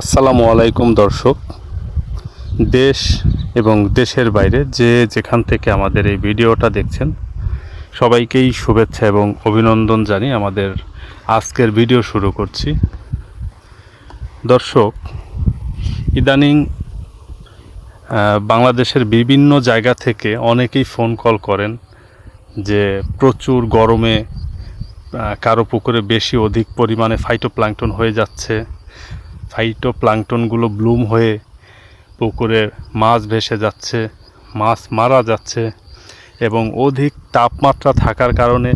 আসসালামু আলাইকুম দর্শক। দেশ এবং দেশের বাইরে যে যেখান থেকে আমাদের এই ভিডিওটা দেখছেন, সবাইকেই শুভেচ্ছা এবং অভিনন্দন জানিয়ে আমাদের আজকের ভিডিও শুরু করছি। দর্শক, ইদানিং বাংলাদেশের বিভিন্ন জায়গা থেকে অনেকেই ফোন কল করেন যে প্রচুর গরমে কারও পুকুরে বেশি অধিক পরিমাণে ফাইটোপ্লাঙ্কটন হয়ে যাচ্ছে। ফাইটো প্লাঙ্কটনগুলো ব্লুম হয়ে পুকুরে মাছ ভেসে যাচ্ছে, মাছ মারা যাচ্ছে এবং অধিক তাপমাত্রা থাকার কারণে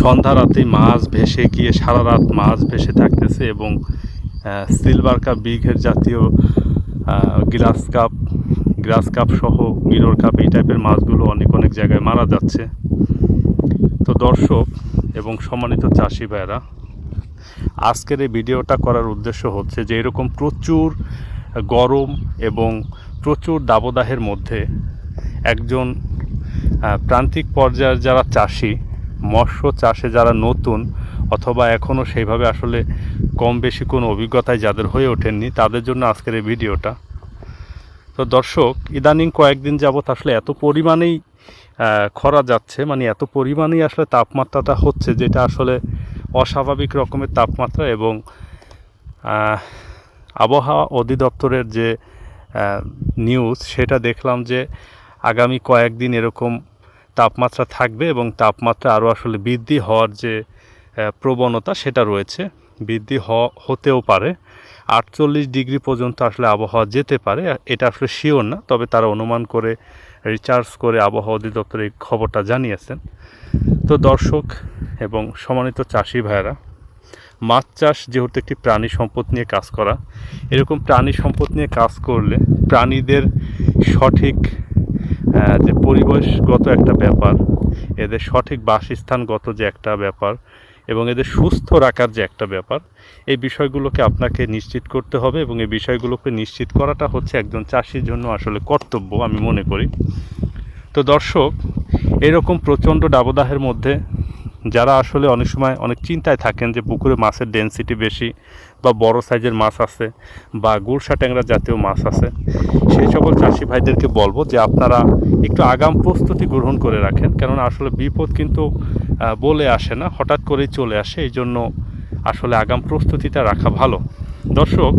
সন্ধ্যা রাতেই মাছ ভেসে গিয়ে সারা রাত মাছ ভেসে থাকতেছে এবং সিলভার কাপ, বিঘের জাতীয় গ্লাস কাপ, গ্রাস কাপ সহ মিরর কাপ এই টাইপের মাছগুলো অনেক অনেক জায়গায় মারা যাচ্ছে। তো দর্শক এবং সম্মানিত চাষি ভাইয়েরা আজকের এই ভিডিওটা করার উদ্দেশ্য হচ্ছে যে এরকম প্রচুর গরম এবং প্রচুর দাবদাহের মধ্যে একজন প্রান্তিক পর্যায়ের যারা চাষি, মৎস্য চাষে যারা নতুন অথবা এখনও সেইভাবে আসলে কম বেশি কোনো অভিজ্ঞতায় যাদের হয়ে ওঠেননি, তাদের জন্য আজকের এই ভিডিওটা। তো দর্শক, ইদানিং কয়েকদিন যাবৎ আসলে এত পরিমাণেই খরা যাচ্ছে মানে এত পরিমাণেই আসলে তাপমাত্রাটা হচ্ছে যেটা আসলে অস্বাভাবিক রকমের তাপমাত্রা এবং আবহাওয়া অধিদপ্তরের যে নিউজ সেটা দেখলাম যে আগামী কয়েকদিন এরকম তাপমাত্রা থাকবে এবং তাপমাত্রা আরও আসলে বৃদ্ধি হওয়ার যে প্রবণতা সেটা রয়েছে। বৃদ্ধি হতেও পারে। আটচল্লিশ ডিগ্রি পর্যন্ত আসলে আবহাওয়া যেতে পারে, এটা আসলে শিওর না, তবে তারা অনুমান করে রিচার্জ করে আবহাওয়া অধিদপ্তর এই খবরটা জানিয়েছেন। তো দর্শক এবং সম্মানিত চাষি ভাইয়েরা, মাছ চাষ যেহেতু একটি প্রাণী সম্পদ নিয়ে কাজ করা, এরকম প্রাণী সম্পদ নিয়ে কাজ করলে প্রাণীদের সঠিক যে পরিবেশগত একটা ব্যাপার, এদের সঠিক বাসস্থানগত যে একটা ব্যাপার এবং এদের সুস্থ রাখার যে একটা ব্যাপার, এই বিষয়গুলোকে আপনাকে নিশ্চিত করতে হবে এবং এই বিষয়গুলোকে নিশ্চিত করাটা হচ্ছে একজন চাষির জন্য আসলে কর্তব্য আমি মনে করি। তো দর্শক এরকম প্রচণ্ড দাবদাহের মধ্যে যারা আসলে অনেক সময় অনেক চিন্তায় থাকেন যে পুকুরে মাছের ডেন্সিটি বেশি বা বড় সাইজের মাছ আছে বা গুড়সা ট্যাংরা জাতীয় মাছ আছে, সেই সকল চাষি ভাইদেরকে বলব যে আপনারা একটু আগাম প্রস্তুতি গ্রহণ করে রাখেন। কেননা আসলে বিপদ কিন্তু বলে আসে না, হঠাৎ করেই চলে আসে। এই জন্য আসলে আগাম প্রস্তুতিটা রাখা ভালো। দর্শক,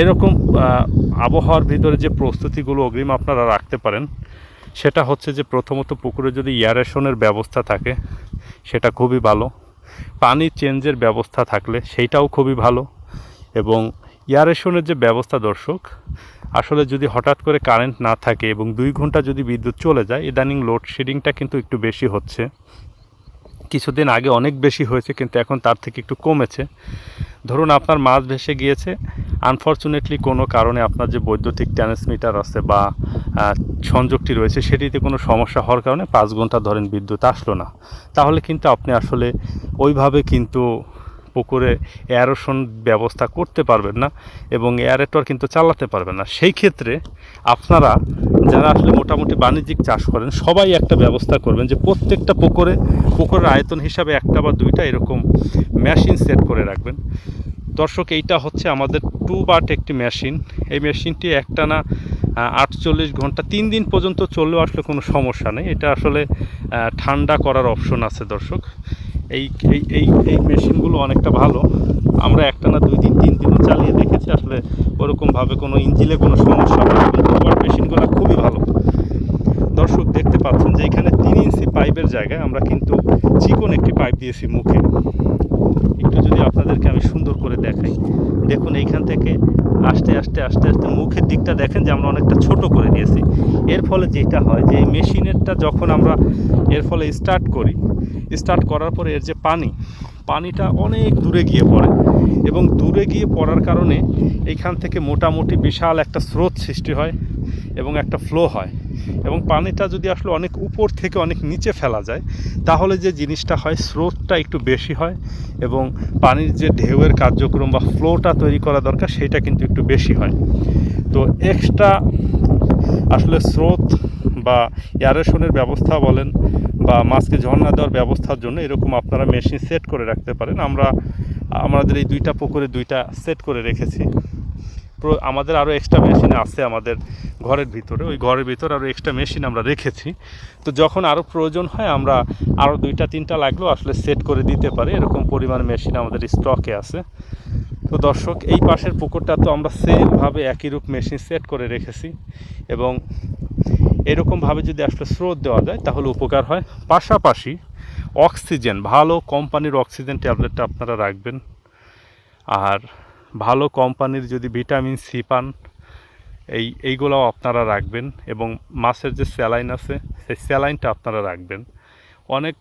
এরকম আবহাওয়ার ভিতরে যে প্রস্তুতিগুলো অগ্রিম আপনারা রাখতে পারেন সেটা হচ্ছে যে প্রথমত পুকুরে যদি এয়ারেশনের ব্যবস্থা থাকে, সেটা খুবই ভালো। পানি চেঞ্জের ব্যবস্থা থাকলে সেইটাও খুবই ভালো। এবং এয়ারেশনের যে ব্যবস্থা দর্শক, আসলে যদি হঠাৎ করে কারেন্ট না থাকে এবং দুই ঘণ্টা যদি বিদ্যুৎ চলে যায়, ইদানিং লোডশেডিংটা কিন্তু একটু বেশি হচ্ছে। কিছুদিন আগে অনেক বেশি হয়েছে, কিন্তু এখন তার থেকে একটু কমেছে। ধরুন আপনার মাছ ভেসে গিয়েছে আনফর্চুনেটলি কোনো কারণে আপনার যে বৈদ্যুতিক ট্রান্সমিটার আছে বা সংযোগটি রয়েছে সেটিতে কোনো সমস্যা হওয়ার কারণে পাঁচ ঘণ্টা ধরেন বিদ্যুৎ আসলো না। তাহলে কিন্তু আপনি আসলে ওইভাবে কিন্তু পুকুরে এয়ারেশন ব্যবস্থা করতে পারবেন না এবং এয়ারেটর কিন্তু চালাতে পারবেন না। সেই ক্ষেত্রে আপনারা যারা আসলে মোটামুটি বাণিজ্যিক চাষ করেন, সবাই একটা ব্যবস্থা করবেন যে প্রত্যেকটা পুকুরে, পুকুরের আয়তন হিসাবে একটা বা দুইটা এরকম মেশিন সেট করে রাখবেন। দর্শক, এইটা হচ্ছে আমাদের টু বাট একটি মেশিন এই মেশিনটি একটানা আটচল্লিশ ঘণ্টা, তিন দিন পর্যন্ত চললেও আসলে কোনো সমস্যা নেই। এটা আসলে ঠান্ডা করার অপশন আছে দর্শক। এই এই এই এই মেশিনগুলো অনেকটা ভালো। আমরা একটানা দুই দিন, তিন দিনও চালিয়ে দেখেছি, আসলে ওরকমভাবে কোনো ইঞ্জিনে কোনো সমস্যা হয় না। টু মেশিনগুলো খুবই ভালো। দর্শক দেখতে পাচ্ছেন যে এখানে তিন ইঞ্চি পাইপের জায়গায় আমরা কিন্তু চিকন একটি পাইপ দিয়েছি মুখে। একটু যদি আপনাদেরকে আমি সুন্দর করে দেখাই। দেখুন, এইখান থেকে আস্তে আস্তে আস্তে আস্তে মুখের দিকটা দেখেন যে আমরা অনেকটা ছোট করে দিয়েছি এর ফলে যেটা হয় যে মেশিনেরটা যখন আমরা এর ফলে স্টার্ট করি স্টার্ট করার পরে এর যে পানি, পানিটা অনেক দূরে গিয়ে পড়ে এবং দূরে গিয়ে পড়ার কারণে এইখান থেকে মোটামুটি বিশাল একটা স্রোত সৃষ্টি হয় এবং একটা ফ্লো হয়। এবং পানিটা যদি আসলে অনেক উপর থেকে অনেক নিচে ফেলা যায়, তাহলে যে জিনিসটা হয়, স্রোতটা একটু বেশি হয় এবং পানির যে ঢেউয়ের কার্যক্রম বা ফ্লোটা তৈরি করা দরকার, সেটা কিন্তু একটু বেশি হয়। তো এক্সট্রা আসলে স্রোত বা এয়ারেশনের ব্যবস্থা বলেন বা মাছকে ঝর্ণা দেওয়ার ব্যবস্থার জন্য এরকম আপনারা মেশিন সেট করে রাখতে পারেন। আমরা, আমাদের এই দুইটা পুকুরে দুইটা সেট করে রেখেছি। আমাদের আরও এক্সট্রা মেশিন আছে আমাদের ঘরের ভিতরে। ওই ঘরের ভিতরে আরও এক্সট্রা মেশিন আমরা রেখেছি। তো যখন আরও প্রয়োজন হয়, আমরা আরও দুইটা, তিনটা লাগলেও আসলে সেট করে দিতে পারি। এরকম পরিমাণ মেশিন আমাদের স্টকে আছে। তো দর্শক, এই পাশের পুকুরটা তো আমরা সেমভাবে একই রূপ মেশিন সেট করে রেখেছি এবং এরকমভাবে যদি আসলে স্রোত দেওয়া যায়, তাহলে উপকার হয়। পাশাপাশি অক্সিজেন ভালো কোম্পানির অক্সিজেন ট্যাবলেটটা আপনারা রাখবেন। আর ভালো কোম্পানির যদি ভিটামিন সি পান, এই, এইগুলোও আপনারা রাখবেন এবং মাছের যে স্যালাইন আছে, সেই স্যালাইনটা আপনারা রাখবেন। অনেক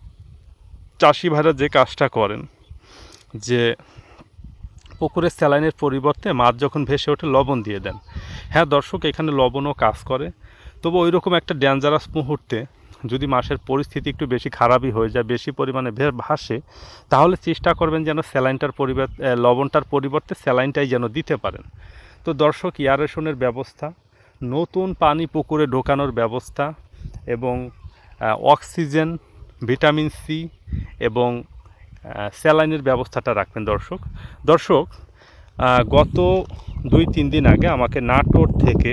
চাষি ভাইরা যে কাজটা করেন, যে পুকুরের স্যালাইনের পরিবর্তে মাছ যখন ভেসে ওঠে, লবণ দিয়ে দেন। হ্যাঁ দর্শক, এখানে লবণও কাজ করে। তবু ওই রকম একটা ডেঞ্জারাস মুহূর্তে যদি মাসের পরিস্থিতি একটু বেশি খারাপই হয়ে যায়, বেশি পরিমাণে ভাসে, তাহলে চেষ্টা করবেন যেন স্যালাইনটার পরিবর্তে লবণটার পরিবর্তে স্যালাইনটাই যেন দিতে পারেন। তো দর্শক, ইয়ারেশনের ব্যবস্থা, নতুন পানি পুকুরে ঢোকানোর ব্যবস্থা এবং অক্সিজেন, ভিটামিন সি এবং স্যালাইনের ব্যবস্থাটা রাখবেন দর্শক। দর্শক গত দুই তিন দিন আগে আমাকে নাটোর থেকে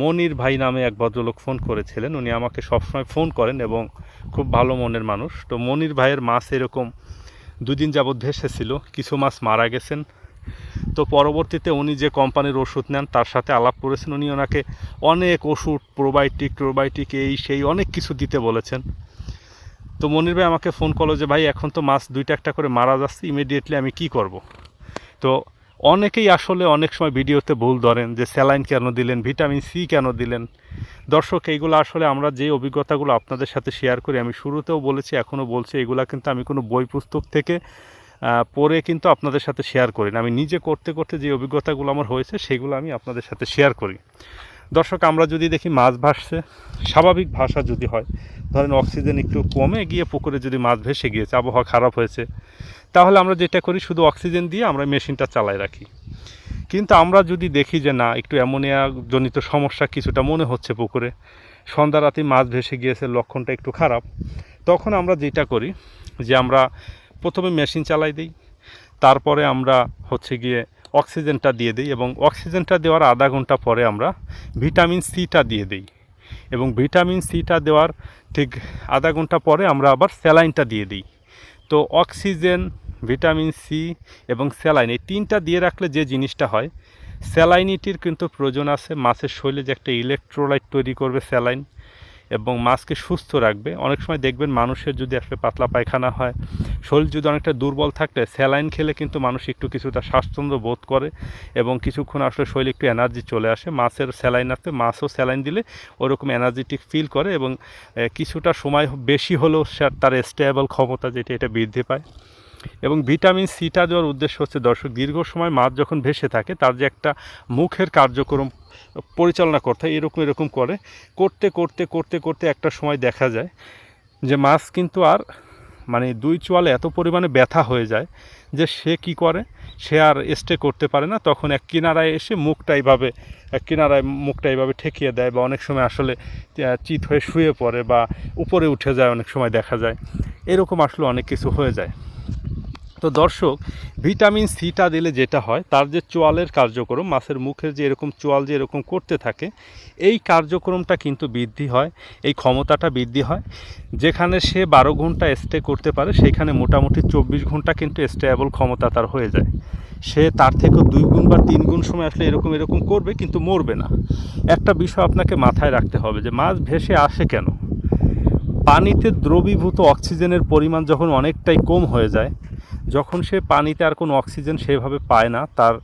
মনির ভাই নামে এক ভদ্রলোক ফোন করেছিলেন। উনি আমাকে সবসময় ফোন করেন এবং খুব ভালো মনের মানুষ। তো মনির ভাইয়ের মাছ এরকম দুদিন যাবৎ ভেসেছিল কিছু মাছ মারা গেছেন। তো পরবর্তীতে উনি যে কোম্পানির ওষুধ নেন, তার সাথে আলাপ করেছেন। উনি ওনাকে অনেক ওষুধ প্রোবায়োটিক টোবায়োটিক এই সেই অনেক কিছু দিতে বলেছেন। তো মনির ভাই আমাকে ফোন করল যে, ভাই, এখন তো মাছ দুইটা একটা করে মারা যাচ্ছে ইমিডিয়েটলি আমি কি করব? তো অনেকেই আসলে অনেক সময় ভিডিওতে ভুল ধরেন যে স্যালাইন কেন দিলেন, ভিটামিন সি কেন দিলেন। দর্শক, এইগুলো আসলে আমরা যে অভিজ্ঞতাগুলো আপনাদের সাথে শেয়ার করি, আমি শুরুতেও বলেছি, এখনও বলছি, এগুলা কিন্তু আমি কোনো বই পুস্তক থেকে পড়ে কিন্তু আপনাদের সাথে শেয়ার করি না। আমি নিজে করতে করতে যে অভিজ্ঞতাগুলো আমার হয়েছে, সেগুলো আমি আপনাদের সাথে শেয়ার করি। দর্শক, আমরা যদি দেখি মাছ ভাসছে, স্বাভাবিক ভাষা যদি হয়, ধরেন অক্সিজেন একটু কমে গিয়ে পুকুরে যদি মাছ ভেসে গিয়েছে, আবহাওয়া খারাপ হয়েছে তাহলে আমরা যেটা করি, শুধু অক্সিজেন দিয়ে আমরা মেশিনটা চালাই রাখি। কিন্তু আমরা যদি দেখি যে না, একটু অ্যামোনিয়া জনিত সমস্যা কিছুটা মনে হচ্ছে পুকুরে, সন্ধ্যা রাতে মাছ ভেসে গিয়েছে, লক্ষণটা একটু খারাপ, তখন আমরা যেটা করি যে আমরা প্রথমে মেশিন চালাই দিই, তারপরে আমরা হচ্ছে গিয়ে অক্সিজেনটা দিয়ে দিই এবং অক্সিজেনটা দেওয়ার আধা ঘণ্টা পরে আমরা ভিটামিন সিটা দিয়ে দিই এবং ভিটামিন সিটা দেওয়ার ঠিক আধা ঘণ্টা পরে আমরা আবার স্যালাইনটা দিয়ে দিই। তো অক্সিজেন ভিটামিন সি এবং স্যালাইন, এই তিনটা দিয়ে রাখলে যে জিনিসটা হয়, স্যালাইনিটির কিন্তু প্রয়োজন আছে। মাছের শরীরে যে একটা ইলেকট্রোলাইট তৈরি করবে স্যালাইন এবং মাছকে সুস্থ রাখবে। অনেক সময় দেখবেন মানুষের যদি আসলে পাতলা পায়খানা হয়, শরীর যদি অনেকটা দুর্বল থাকলে স্যালাইন খেলে কিন্তু মানুষ একটু কিছুটা স্বাচ্ছন্দ্য বোধ করে এবং কিছুক্ষণ আসলে শরীরে একটু এনার্জি চলে আসে। মাছের স্যালাইন আসতে মাছও স্যালাইন দিলে ওরকম এনার্জেটিক ফিল করে এবং কিছুটা সময় বেশি হলেও তার স্টেবল ক্ষমতা যেটা, এটা বৃদ্ধি পায়। এবং ভিটামিন সিটা দেওয়ার উদ্দেশ্য হচ্ছে দর্শক, দীর্ঘ সময় মাছ যখন ভেসে থাকে, তার যে একটা মুখের কার্যক্রম পরিচালনা করতে হয়, এরকম এরকম করে। করতে করতে করতে করতে একটা সময় দেখা যায় যে মাছ কিন্তু আর মানে দুই চোয়ালে এত পরিমাণে ব্যথা হয়ে যায় যে সে কি করে? সে আর স্টে করতে পারে না। তখন এক কিনারায় এসে মুখটা এইভাবে, এক কিনারায় মুখটা এইভাবে ঠেকিয়ে দেয় বা অনেক সময় আসলে চিত হয়ে শুয়ে পড়ে বা উপরে উঠে যায়, অনেক সময় দেখা যায়। এরকম আসলে অনেক কিছু হয়ে যায়। তো দর্শক, ভিটামিন সিটা দিলে যেটা হয়, তার যে চোয়ালের কার্যক্রম, মাছের মুখের যে এরকম চোয়াল যে এরকম করতে থাকে, এই কার্যক্রমটা কিন্তু বৃদ্ধি হয়, এই ক্ষমতাটা বৃদ্ধি হয়। যেখানে সে বারো ঘণ্টা স্টে করতে পারে, সেখানে মোটামুটি চব্বিশ ঘণ্টা কিন্তু স্টেবল ক্ষমতা তার হয়ে যায়। সে তার থেকেও দুই গুণ বা তিন গুণ সময় আসলে এরকম এরকম করবে, কিন্তু মরবে না। একটা বিষয় আপনাকে মাথায় রাখতে হবে যে, মাছ ভেসে আসে কেন? পানিতে দ্রবীভূত অক্সিজেনের পরিমাণ যখন অনেকটাই কম হয়ে যায়, যখন সে পানিতে আর কোনো অক্সিজেন সেভাবে পায় না, তার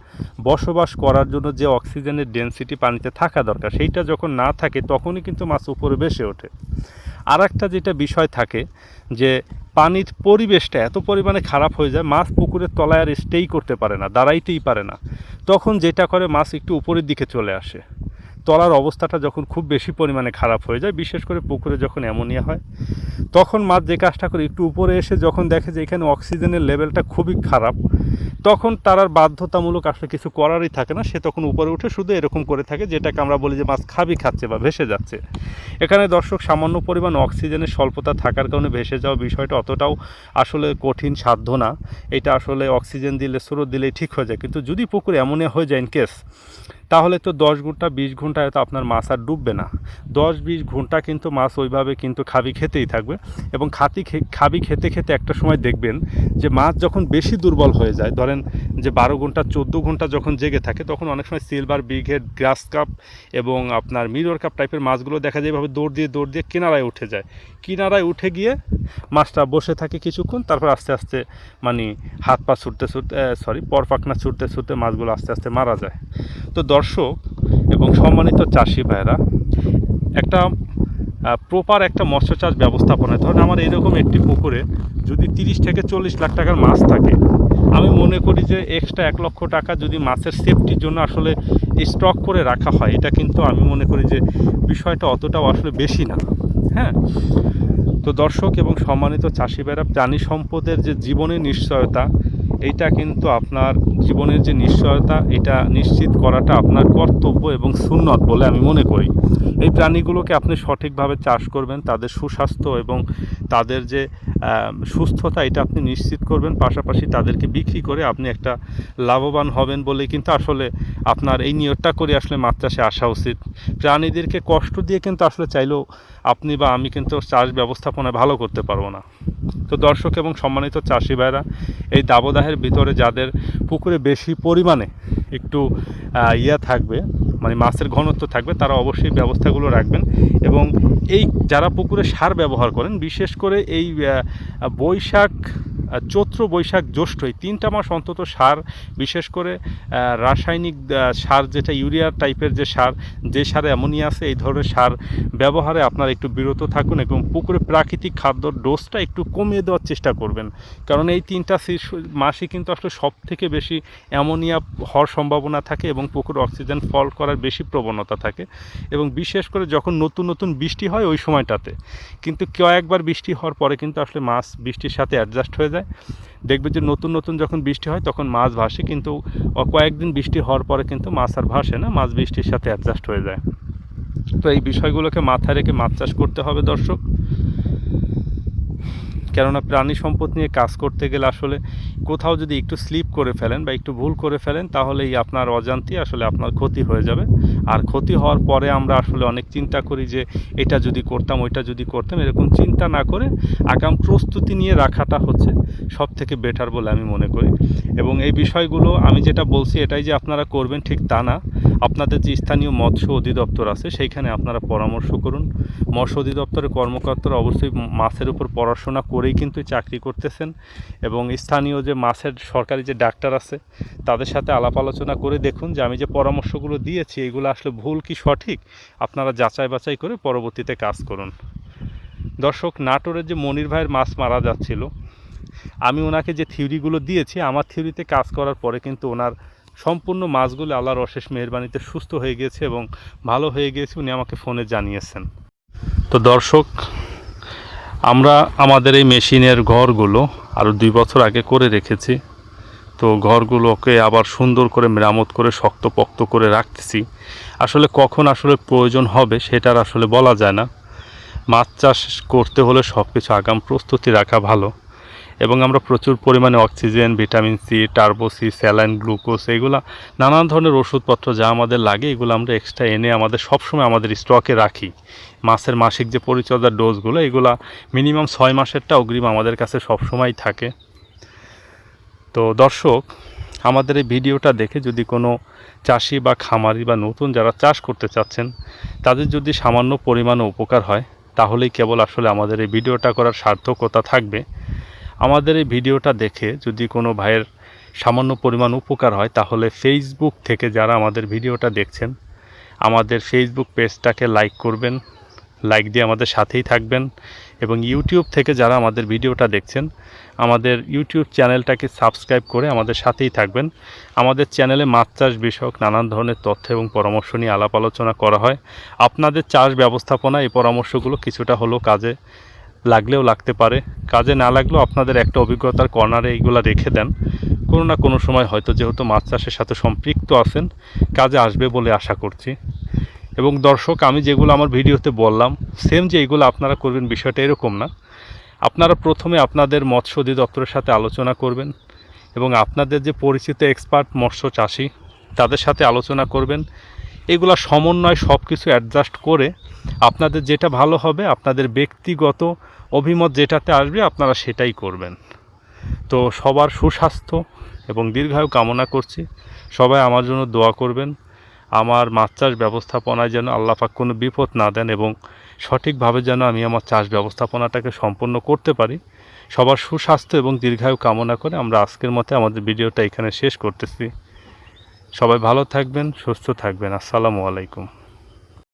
বসবাস করার জন্য যে অক্সিজেনের ডেনসিটি পানিতে থাকা দরকার, সেইটা যখন না থাকে তখনই কিন্তু মাছ উপরে ভেসে ওঠে। আর একটা যেটা বিষয় থাকে যে পানির পরিবেশটা এত পরিমাণে খারাপ হয়ে যায়, মাছ পুকুরের তলায় আর স্টেই করতে পারে না, দাঁড়াইতেই পারে না। তখন যেটা করে মাছ একটু উপরের দিকে চলে আসে। তলার অবস্থাটা যখন খুব বেশি পরিমাণে খারাপ হয়ে যায়, বিশেষ করে পুকুরে যখন অ্যামোনিয়া হয়, তখন মাছ যে কাজটা করে, একটু উপরে এসে যখন দেখে যে এখানে অক্সিজেনের লেভেলটা খুবই খারাপ, তখন তার আর বাধ্যতামূলক আসলে কিছু করারই থাকে না। সে তখন উপরে উঠে শুধু এরকম করে থাকে যেটাকে আমরা বলি যে মাছ খাবি খাচ্ছে বা ভেসে যাচ্ছে। এখানে দর্শক, সামান্য পরিমাণ অক্সিজেনের স্বল্পতা থাকার কারণে ভেসে যাওয়া বিষয়টা অতটাও আসলে কঠিন, সাধ্য না। এটা আসলে অক্সিজেন দিলে, স্রোত দিলেই ঠিক হয়ে যায়। কিন্তু যদি পুকুরে এমনই হয়ে যায় ইন কেস তাহলে তো দশ ঘণ্টা বিশ ঘণ্টা হয়তো আপনার মাছ আর ডুববে না। দশ বিশ ঘণ্টা কিন্তু মাছ ওইভাবে কিন্তু খাবি খেতেই থাকবে এবং খাতি খাবি খেতে খেতে একটা সময় দেখবেন যে মাছ যখন বেশি দুর্বল হয়ে যায়, ধরেন যে বারো ঘণ্টা, চোদ্দ ঘণ্টা যখন জেগে থাকে, তখন অনেক সময় সিলভার বিঘেড গ্রাস কাপ এবং আপনার মিরর কাপ টাইপের মাছগুলো দেখা যায় এভাবে দৌড় দিয়ে দৌড় দিয়ে কিনারায় উঠে যায়। কিনারায় উঠে গিয়ে মাছটা বসে থাকে কিছুক্ষণ, তারপর আস্তে আস্তে মানে হাত পা ছুটতে ছুটতে সরি পর পাখনা ছুটতে ছুটতে মাছগুলো আস্তে আস্তে মারা যায়। তো দর্শক এবং সম্মানিত চাষি ভাইরা একটা প্রপার একটা মৎস্য চাষ ব্যবস্থাপনায় ধরেন আমার এরকম একটি পুকুরে যদি তিরিশ থেকে চল্লিশ লাখ টাকার মাছ থাকে, আমি মনে করি যে এক্সট্রা এক লক্ষ টাকা যদি মাছের সেফটির জন্য আসলে স্টক করে রাখা হয়, এটা কিন্তু আমি মনে করি যে বিষয়টা অতটাও আসলে বেশি না। হ্যাঁ? তো দর্শক এবং সম্মানিত চাষি ভাইরা প্রাণী সম্পদের যে জীবনের নিশ্চয়তা এইটা কিন্তু আপনার জীবনের যে নিশ্চয়তা, এটা নিশ্চিত করাটা আপনার কর্তব্য এবং সুন্নত বলে আমি মনে করি। এই প্রাণীগুলোকে আপনি সঠিকভাবে চাষ করবেন, তাদের সুস্বাস্থ্য এবং তাদের যে সুস্থতা এটা আপনি নিশ্চিত করবেন। পাশাপাশি তাদেরকে বিক্রি করে আপনি একটা লাভবান হবেন বলেই কিন্তু আসলে আপনার এই নিয়তটা করে আসলে মাছ চাষে আসা উচিত। প্রাণীদেরকে কষ্ট দিয়ে কিন্তু আসলে চাইলেও আপনি বা আমি কিন্তু চাষ ব্যবস্থাপনায় ভালো করতে পারব না। তো দর্শক এবং সম্মানিত চাষি ভাইরা, এই দাবদাহের ভিতরে যাদের পুকুরে বেশি পরিমাণে একটু ইয়া থাকবে মানে মাছের ঘনত্ব থাকবে, তারা অবশ্যই ব্যবস্থাগুলো রাখবেন এবং এই যারা পুকুরে সার ব্যবহার করেন, বিশেষ করে এই বৈশাখ চৈত্র বৈশাখ জ্যৈষ্ঠ, এই তিনটা মাস অন্তত সার, বিশেষ করে রাসায়নিক সার যেটা ইউরিয়া টাইপের যে সার, যে সারে অ্যামোনিয়া আছে, এই ধরনের সার ব্যবহারে আপনারা একটু বিরত থাকুন এবং পুকুরে প্রাকৃতিক খাদ্যর ডোজটা একটু কমিয়ে দেওয়ার চেষ্টা করবেন। কারণ এই তিনটা সি- মাসই কিন্তু আসলে সব থেকে বেশি অ্যামোনিয়া হওয়ার সম্ভাবনা থাকে এবং পুকুরে অক্সিজেন ফল করার বেশি প্রবণতা থাকে। এবং বিশেষ করে যখন নতুন নতুন বৃষ্টি হয় ওই সময়টাতে। কিন্তু কয়েকবার বৃষ্টি হওয়ার পরে কিন্তু আসলে মাছ বৃষ্টির সাথে অ্যাডজাস্ট হয়ে যায়। দেখবে যে নতুন নতুন যখন বৃষ্টি হয়, তখন মাছ ভাসে, কিন্তু কয়েকদিন বৃষ্টি হওয়ার পরে কিন্তু মাছ আর ভাসে না, মাছ বৃষ্টির সাথে অ্যাডজাস্ট হয়ে যায়। তো এই বিষয়গুলোকে মাথায় রেখে মাছ চাষ করতে হবে দর্শক। কেননা প্রাণী সম্পদ নিয়ে কাজ করতে গেলে আসলে কোথাও যদি একটু স্লিপ করে ফেলেন বা একটু ভুল করে ফেলেন, তাহলেই আপনার অজান্তি আসলে আপনার ক্ষতি হয়ে যাবে। আর ক্ষতি হওয়ার পরে আমরা আসলে অনেক চিন্তা করি যে, এটা যদি করতাম, ওইটা যদি করতাম, এরকম চিন্তা না করে আগাম প্রস্তুতি নিয়ে রাখাটা হচ্ছে সব থেকে বেটার বলে আমি মনে করি। এবং এই বিষয়গুলো আমি যেটা বলছি, এটাই যে আপনারা করবেন ঠিক তা না। আপনাদের যে স্থানীয় মৎস্য অধিদপ্তর আছে, সেইখানে আপনারা পরামর্শ করুন। মৎস্য অধিদপ্তরের কর্মকর্তারা অবশ্যই মাছের উপর পড়াশোনা করেই কিন্তু চাকরি করতেছেন এবং স্থানীয় যে মাছের সরকারি যে ডাক্তার আছে, তাদের সাথে আলাপ আলোচনা করে দেখুন যে আমি যে পরামর্শগুলো দিয়েছি, এগুলো আসলে ভুল কি সঠিক? আপনারা যাচাই বাছাই করে পরবর্তীতে কাজ করুন। দর্শক, নাটোরের যে মনির ভাইয়ের মাছ মারা যাচ্ছিল, আমি ওনাকে যে থিওরিগুলো দিয়েছি, আমার থিওরিতে কাজ করার পরে কিন্তু ওনার সম্পূর্ণ মাছগুলো আল্লাহর অশেষ মেহরবানিতে সুস্থ হয়ে গিয়েছে এবং ভালো হয়ে গিয়েছে উনি আমাকে ফোনে জানিয়েছেন। তো দর্শক আমরা আমাদের এই মেশিনের ঘরগুলো আরও দুই বছর আগে করে রেখেছি। তো ঘরগুলোকে আবার সুন্দর করে মেরামত করে শক্তপোক্ত করে রাখতেছি। আসলে কখন আসলে প্রয়োজন হবে সেটার আসলে বলা যায় না। মাছ চাষ করতে হলে সব কিছু আগাম প্রস্তুতি রাখা ভালো। এবং আমরা প্রচুর পরিমাণে অক্সিজেন, ভিটামিন সি টার্বোসি স্যালাইন, গ্লুকোজ এইগুলা নানান ধরনের ওষুধপত্র যা আমাদের লাগে, এগুলো আমরা এক্সট্রা এনে আমাদের সবসময় আমাদের স্টকে রাখি। মাসের মাসিক যে পরিচর্যার ডোজগুলো এগুলা মিনিমাম ছয় মাসেরটা অগ্রিম আমাদের কাছে সবসময় থাকে। তো দর্শক, আমাদের এই ভিডিওটা দেখে যদি কোনো চাষি বা খামারি বা নতুন যারা চাষ করতে চাচ্ছেন, তাদের যদি সামান্য পরিমাণে উপকার হয়, তাহলেই কেবল আসলে আমাদের এই ভিডিওটা করার সার্থকতা থাকবে। আমাদের এই ভিডিওটা দেখে যদি কোনো ভাইয়ের সামান্য পরিমাণ উপকার হয়, তাহলে ফেসবুক থেকে যারা আমাদের ভিডিওটা দেখছেন, আমাদের ফেসবুক পেজটাকে লাইক করবেন লাইক দিয়ে আমাদের সাথেই থাকবেন এবং ইউটিউব থেকে যারা আমাদের ভিডিওটা দেখছেন, আমাদের ইউটিউব চ্যানেলটাকে সাবস্ক্রাইব করে আমাদের সাথেই থাকবেন। আমাদের চ্যানেলে মাছ চাষ বিষয়ক নানান ধরনের তথ্য এবং পরামর্শ নিয়ে আলাপ আলোচনা করা হয়। আপনাদের চাষ ব্যবস্থাপনা এই পরামর্শগুলো কিছুটা হলেও কাজে লাগলেও লাগতে পারে। কাজে না লাগলেও আপনাদের একটা অভিজ্ঞতার কর্নারে এইগুলো রেখে দেন। কোনো না কোনো সময় হয়তো যেহেতু মাছ চাষের সাথে সম্পৃক্ত আছেন, কাজে আসবে বলে আশা করছি। এবং দর্শক, আমি যেগুলো আমার ভিডিওতে বললাম সেম যে এগুলো আপনারা করবেন বিষয়টা এরকম না। আপনারা প্রথমে আপনাদের মৎস্য অধিদপ্তরের সাথে আলোচনা করবেন এবং আপনাদের যে পরিচিত এক্সপার্ট মৎস্য চাষি, তাদের সাথে আলোচনা করবেন। এগুলা সমন্বয় সব কিছু অ্যাডজাস্ট করে আপনাদের যেটা ভালো হবে, আপনাদের ব্যক্তিগত অভিমত যেটাতে আসবে, আপনারা সেটাই করবেন। তো সবার সুস্বাস্থ্য এবং দীর্ঘায়ু কামনা করছি। সবাই আমার জন্য দোয়া করবেন। আমার মাছ চাষ ব্যবস্থাপনায় যেন আল্লাহ পাক কোনো বিপদ না দেন এবং সঠিকভাবে যেন আমি আমার চাষ ব্যবস্থাপনাটাকে সম্পন্ন করতে পারি। সবার সুস্বাস্থ্য এবং দীর্ঘায়ু কামনা করে আমরা আজকের মতে আমাদের ভিডিওটা এখানে শেষ করতেছি। সবাই ভালো থাকবেন, সুস্থ থাকবেন। আসসালামু আলাইকুম।